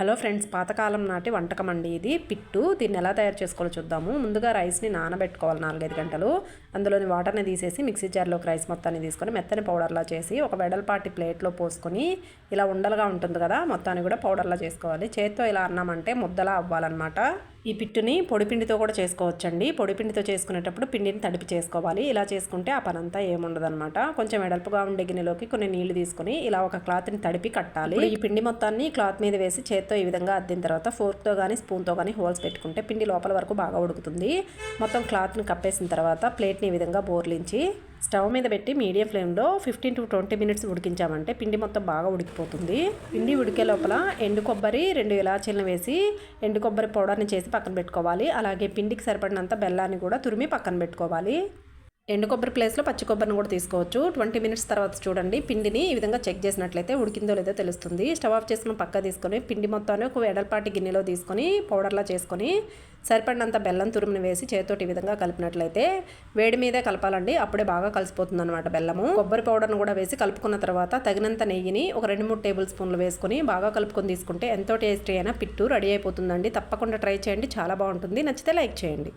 Hello friends పాతకాలం నాటి వంటకం అండి ఇది. పిట్టు దీన్ని ఎలా తయారు చేసుకోవాలో చూద్దాము. ముందుగా రైస్ని నానబెట్టుకోవాలి నాలుగైదు గంటలు. అందులోని వాటర్ని తీసేసి మిక్సీ జార్లోకి రైస్ మొత్తాన్ని తీసుకొని మెత్తని పౌడర్లా చేసి ఒక వెడల్పాటి ప్లేట్లో పోసుకొని ఇలా ఉండలుగా ఉంటుంది కదా మొత్తాన్ని కూడా పౌడర్లా చేసుకోవాలి. చేత్తో ఇలా అన్నామంటే ముద్దలా అవ్వాలన్నమాట. ఈ పిట్టుని పొడిపిండితో కూడా చేసుకోవచ్చండి. పొడిపిండితో చేసుకునేటప్పుడు పిండిని తడిపి చేసుకోవాలి. ఇలా చేసుకుంటే ఆ పనంతా ఏముండదనమాట కొంచెం వెడల్పుగా ఉండే గిన్నెలోకి కొన్ని నీళ్ళు తీసుకొని ఇలా ఒక క్లాత్ని తడిపి కట్టాలి. ఈ పిండి మొత్తాన్ని క్లాత్ మీద వేసి చేత్తో ఈ విధంగా అద్దిన తర్వాత ఫోర్క్తో కానీ స్పూన్తో కానీ హోల్స్ పెట్టుకుంటే పిండి లోపల వరకు బాగా ఉడుకుతుంది. మొత్తం క్లాత్ని కప్పేసిన తర్వాత ప్లేట్ని ఈ విధంగా బోర్లించి స్టవ్ మీద పెట్టి మీడియం ఫ్లేమ్లో ఫిఫ్టీన్ టు ట్వంటీ మినిట్స్ ఉడికించామంటే పిండి మొత్తం బాగా ఉడికిపోతుంది. పిండి ఉడికే లోపల ఎండు కొబ్బరి రెండు ఇలాచీలను వేసి ఎండు కొబ్బరి పౌడర్ని చేసి పక్కన పెట్టుకోవాలి. అలాగే పిండికి సరిపడినంత బెల్లాన్ని కూడా తురిమి పక్కన పెట్టుకోవాలి. ఎండు కొబ్బరి ప్లేస్లో పచ్చి కొబ్బరిని కూడా తీసుకోవచ్చు. ట్వంటీ మినిట్స్ తర్వాత చూడండి పిండిని ఈ విధంగా చెక్ చేసినట్లయితే ఉడికిందో లేదో తెలుస్తుంది. స్టవ్ ఆఫ్ చేసుకుని పక్క తీసుకొని పిండి మొత్తాన్ని ఒక ఎడల్పాటి గిన్నెలో తీసుకొని పౌడర్లా చేసుకొని సరిపడినంత బెల్లం తురుముని వేసి చేతితోటి ఈ విధంగా కలిపినట్లయితే వేడి మీదే కలపాలండి. అప్పుడే బాగా కలిసిపోతుంది అనమాట బెల్లము. కొబ్బరి పౌడర్ను కూడా వేసి కలుపుకున్న తర్వాత తగినంత నెయ్యిని ఒక రెండు మూడు టేబుల్ స్పూన్లు వేసుకొని బాగా కలుపుకొని తీసుకుంటే ఎంతో టేస్టీ అయినా పిట్టు రెడీ అయిపోతుందండి. తప్పకుండా ట్రై చేయండి. చాలా బాగుంటుంది. నచ్చితే లైక్ చేయండి.